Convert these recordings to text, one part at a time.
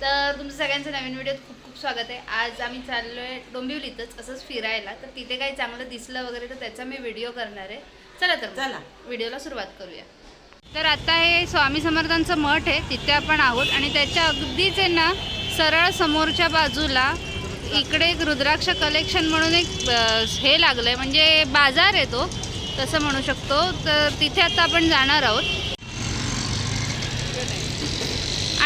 तर तुमचं सगळ्यांचं नवीन व्हिडिओत खूप खूप स्वागत आहे. आज आम्ही चाललो आहे डोंबिवलीतच असंच फिरायला. तर तिथे काही चांगलं दिसलं वगैरे तर त्याचा मी व्हिडिओ करणार आहे. चला तर चला. व्हिडिओला सुरुवात करूया. तर आता हे स्वामी समर्थांचं मठ आहे तिथे आपण आहोत. आणि त्याच्या अगदीच आहे ना सरळ समोरच्या बाजूला इकडे एक रुद्राक्ष कलेक्शन म्हणून एक हे लागलं आहे म्हणजे बाजार आहे तो तसं म्हणू शकतो. तर तिथे आता आपण जाणार आहोत.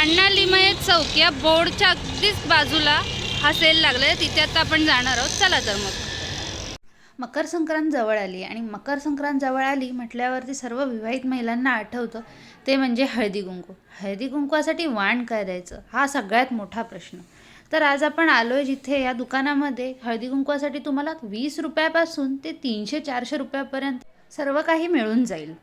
अण्णा लिमये चौक या बोर्डच्या अगदीच बाजूला हा सेल लागलाय. तिथे आता आपण जाणार आहोत. चला तर मग. मकर संक्रांत जवळ आली आणि मकर संक्रांत जवळ आली म्हटल्यावरती सर्व विवाहित महिलांना आठवतं ते म्हणजे हळदी कुंकू. हळदी कुंकवासाठी वाण काय द्यायचं? हा सगळ्यात मोठा प्रश्न. तर आज आपण आलो आहे जिथे या दुकानामध्ये. हळदी कुंकवासाठी तुम्हाला वीस रुपयापासून ते तीनशे चारशे रुपयापर्यंत सर्व काही मिळून जाईल.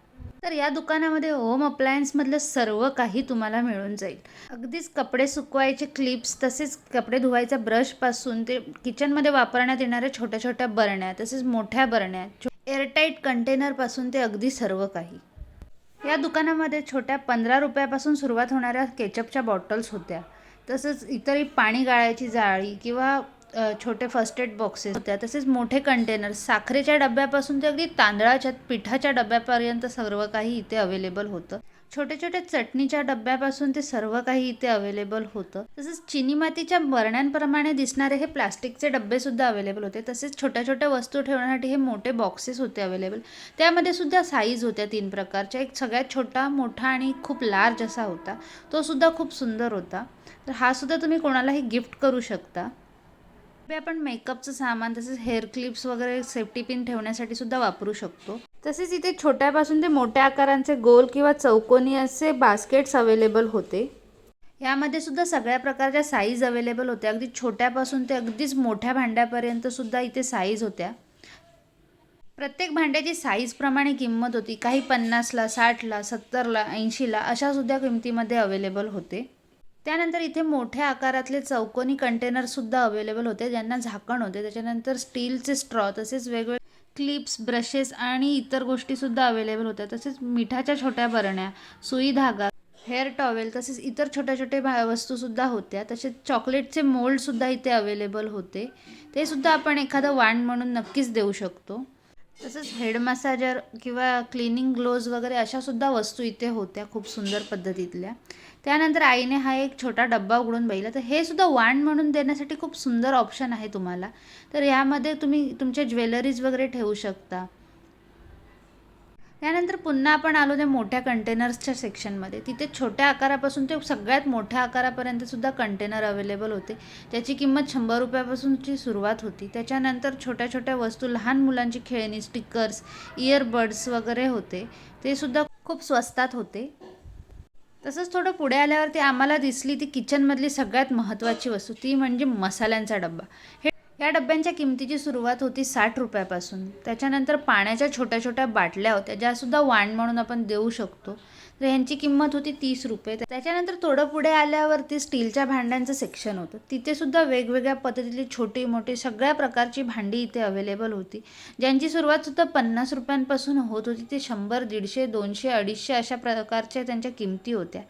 तर या दुकानामध्ये होम अप्लायन्समधलं सर्व काही तुम्हाला मिळून जाईल. अगदीच कपडे सुकवायचे क्लिप्स तसेच कपडे धुवायच्या ब्रशपासून ते किचनमध्ये वापरण्यात येणाऱ्या छोट्या छोट्या बरण्या तसेच मोठ्या बरण्या एअरटाईट कंटेनरपासून ते अगदी सर्व काही. या दुकानामध्ये छोट्या पंधरा रुपयापासून सुरुवात होणाऱ्या केचपच्या बॉटल्स होत्या. तसंच इतरही पाणी गाळायची जाळी किंवा छोटे फर्स्ट एड बॉक्सेस होत्या. तसेच मोठे कंटेनर साखरेच्या डब्यापासून ते अगदी तांदळाच्या पिठाच्या डब्यापर्यंत सर्व काही इथे अवेलेबल होतं. छोटे छोटे चटणीच्या डब्यापासून ते सर्व काही इथे अवेलेबल होतं. तसेच चिनी मातीच्या बरण्यांप्रमाणे दिसणारे हे प्लास्टिकचे डब्बे सुद्धा अवेलेबल होते. तसेच छोट्या छोट्या वस्तू ठेवण्यासाठी हे मोठे बॉक्सेस होते अवेलेबल त्यामध्ये सुद्धा साईज होत्या तीन प्रकारच्या. एक सगळ्यात छोटा मोठा आणि खूप लार्ज असा होता. तो सुद्धा खूप सुंदर होता. तर हा सुद्धा तुम्ही कोणालाही गिफ्ट करू शकता. आपण मेकअपचं सामान तसेच हेअर क्लिप्स वगैरे सेफ्टी पिन ठेवण्यासाठी सुद्धा वापरू शकतो. तसेच इथे छोट्यापासून ते मोठ्या आकारांचे गोल किंवा चौकोनी असे बास्केट्स अवेलेबल होते. यामध्ये सुद्धा सगळ्या प्रकारच्या साईज अवेलेबल होत्या. अगदी छोट्यापासून ते अगदीच मोठ्या भांड्यापर्यंत सुद्धा इथे साईज होत्या. प्रत्येक भांड्याची साईजप्रमाणे किंमत होती. काही पन्नासला साठला सत्तरला ऐंशीला अशा सुद्धा किमतीमध्ये अवेलेबल होते. त्यानंतर इथे मोठ्या आकारातले चौकोनी कंटेनरसुद्धा अवेलेबल होते ज्यांना झाकण होते. त्याच्यानंतर स्टीलचे स्ट्रॉ तसेच वेगवेगळे क्लिप्स ब्रशेस आणि इतर गोष्टीसुद्धा अवेलेबल होत्या. तसेच मिठाच्या छोट्या बरण्या सुई धागा हेअर टॉवेल तसेच इतर छोट्या छोट्या भा वस्तूसुद्धा होत्या. तसेच चॉकलेटचे मोल्डसुद्धा इथे अवेलेबल होते. ते सुद्धा आपण एखादं वाण म्हणून नक्कीच देऊ शकतो. तसंच हेड मसाजर किंवा क्लिनिंग ग्लोव्ज वगैरे अशा सुद्धा वस्तू इथे होत्या खूप सुंदर पद्धतीतल्या. त्यानंतर आईने हा एक छोटा डब्बा उघडून बघितला. तर हे सुद्धा वाण म्हणून देण्यासाठी खूप सुंदर ऑप्शन आहे तुम्हाला. तर यामध्ये तुम्ही तुमच्या ज्वेलरीज वगैरे ठेवू शकता. त्यानंतर पुन्हा आपण आलो त्या मोठ्या कंटेनर्सच्या सेक्शनमध्ये. तिथे छोट्या आकारापासून ते सगळ्यात मोठ्या आकारापर्यंत सुद्धा कंटेनर अवेलेबल होते. त्याची किंमत शंभर रुपयापासूनची सुरुवात होती. त्याच्यानंतर छोट्या छोट्या वस्तू लहान मुलांची खेळणी स्टिकर्स इयरबड्स वगैरे होते. ते सुद्धा खूप स्वस्तात होते. तसंच थोडं पुढे आल्यावरती आम्हाला दिसली ती किचनमधली सगळ्यात महत्त्वाची वस्तू. ती म्हणजे मसाल्यांचा डब्बा. हे या डब्यांच्या किमतीची सुरुवात होती साठ रुपयापासून. त्याच्यानंतर पाण्याच्या छोट्या छोट्या बाटल्या होत्या ज्यासुद्धा वाण म्हणून आपण देऊ शकतो. तर ह्यांची किंमत होती तीस रुपये. त्याच्यानंतर थोडं पुढे आल्यावरती स्टीलच्या भांड्यांचं सेक्शन होतं. तिथेसुद्धा वेगवेगळ्या पद्धतीतली छोटी मोठी सगळ्या प्रकारची भांडी इथे अवेलेबल होती. ज्यांची सुरुवातसुद्धा पन्नास रुपयांपासून होत होती. ते शंभर दीडशे दोनशे अडीचशे अशा प्रकारच्या त्यांच्या किमती होत्या.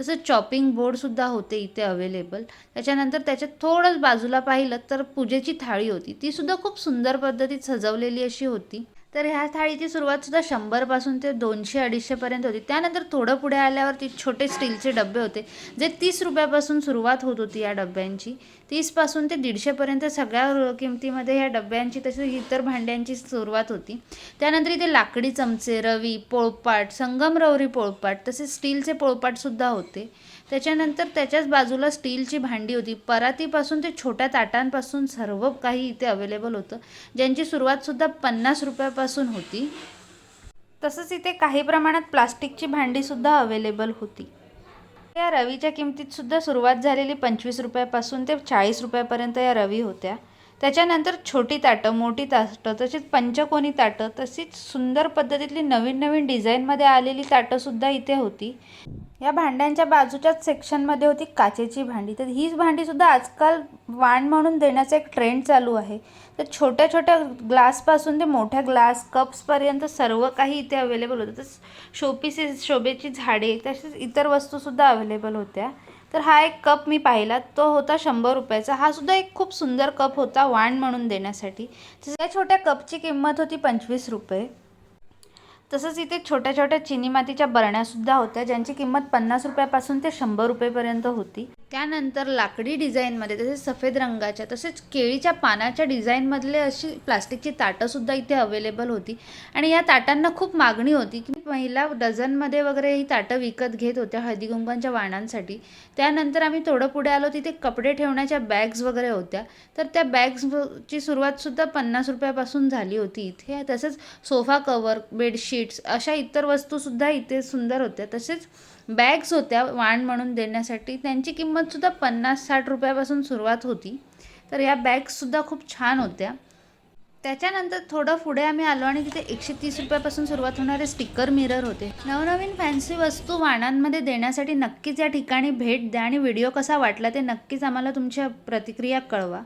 तसंच चॉपिंग बोर्डसुद्धा होते इथे अवेलेबल त्याच्यानंतर त्याच्यात थोडंच बाजूला पाहिलं तर पूजेची थाळी होती. ती सुद्धा खूप सुंदर पद्धतीत सजवलेली अशी होती. तर ह्या थाळीची सुरुवात सुद्धा शंभरपासून ते दोनशे अडीचशेपर्यंत होती. त्यानंतर थोडं पुढे आल्यावर ती छोटे स्टीलचे डबे होते जे तीस रुपयापासून सुरुवात होत होती या डब्यांची. तीसपासून ते दीडशेपर्यंत सगळ्या किमतीमध्ये ह्या डब्यांची तसेच इतर भांड्यांची सुरुवात होती. त्यानंतर इथे लाकडी चमचे रवी पोळपाट संगमरवरी पोळपाट तसेच स्टीलचे पोळपाटसुद्धा होते. त्याच्यानंतर त्याच्याच बाजूला स्टीलची भांडी होती. परातीपासून ते छोट्या ताटांपासून सर्व काही इथे अवेलेबल होतं. ज्यांची सुरुवातसुद्धा पन्नास रुपयापासून होती. तसंच इथे काही प्रमाणात प्लास्टिकची भांडीसुद्धा अवेलेबल होती. या रवीच्या किमतीत सुद्धा सुरुवात झालेली पंचवीस रुपयापासून ते चाळीस रुपयापर्यंत या रवी होत्या. त्याच्यानंतर छोटी ताटं मोठी ताटं तसेच पंचकोनी ताटं तशीच सुंदर पद्धतीतली नवीन नवीन डिझाईनमध्ये आलेली ताटंसुद्धा इथे होती. या भांड्यांच्या बाजूच्याच सेक्शनमध्ये होती काचेची भांडी. तर हीच भांडीसुद्धा आजकाल वाण म्हणून देण्याचा एक ट्रेंड चालू आहे. तर छोट्या छोट्या ग्लासपासून ते मोठ्या ग्लास कप्सपर्यंत सर्व काही इथे अवेलेबल होतं. तसंच शोपीसेस शोभेची झाडे तसेच इतर वस्तूसुद्धा अवेलेबल होत्या. तर हा एक कप मी पाहिला. तो होता शंभर रुपयाचा. हा सुद्धा एक खूप सुंदर कप होता वाण म्हणून देण्यासाठी. तर या छोट्या कपची किंमत होती पंचवीस रुपये. तसंच इथे छोट्या छोट्या चिनी मातीच्या बरण्यासुद्धा होत्या ज्यांची किंमत पन्नास रुपयापासून ते शंभर रुपयेपर्यंत होती. त्यानंतर लाकडी डिझाईनमध्ये तसेच सफेद रंगाच्या तसेच केळीच्या पानाच्या डिझाईनमधले अशी प्लास्टिकची ताटंसुद्धा इथे अवेलेबल होती. आणि या ताटांना खूप मागणी होती की महिला डझनमध्ये वगैरे ही ताटं विकत घेत होत्या हळदीकुंकांच्या वाणांसाठी. त्यानंतर आम्ही थोडं पुढे आलो तिथे कपडे ठेवण्याच्या बॅग्स वगैरे होत्या. तर त्या बॅग्सची सुरुवातसुद्धा पन्नास रुपयापासून झाली होती इथे. तसंच सोफा कवर बेडशीट्स अशा इतर वस्तूसुद्धा इथे सुंदर होत्या. तसेच बॅग्स होत्या वाण म्हणून देण्यासाठी. त्यांची किंमतसुद्धा पन्नास साठ रुपयापासून सुरुवात होती. तर या बॅग्ससुद्धा खूप छान होत्या. त्याच्यानंतर थोडं पुढे आम्ही आलो आणि तिथे एकशे तीस रुपयापासून सुरुवात होणारे स्टिकर मिरर होते. नवनवीन फॅन्सी वस्तू वाणांमध्ये देण्यासाठी नक्कीच या ठिकाणी भेट द्या आणि व्हिडिओ कसा वाटला ते नक्कीच आम्हाला तुमच्या प्रतिक्रिया कळवा.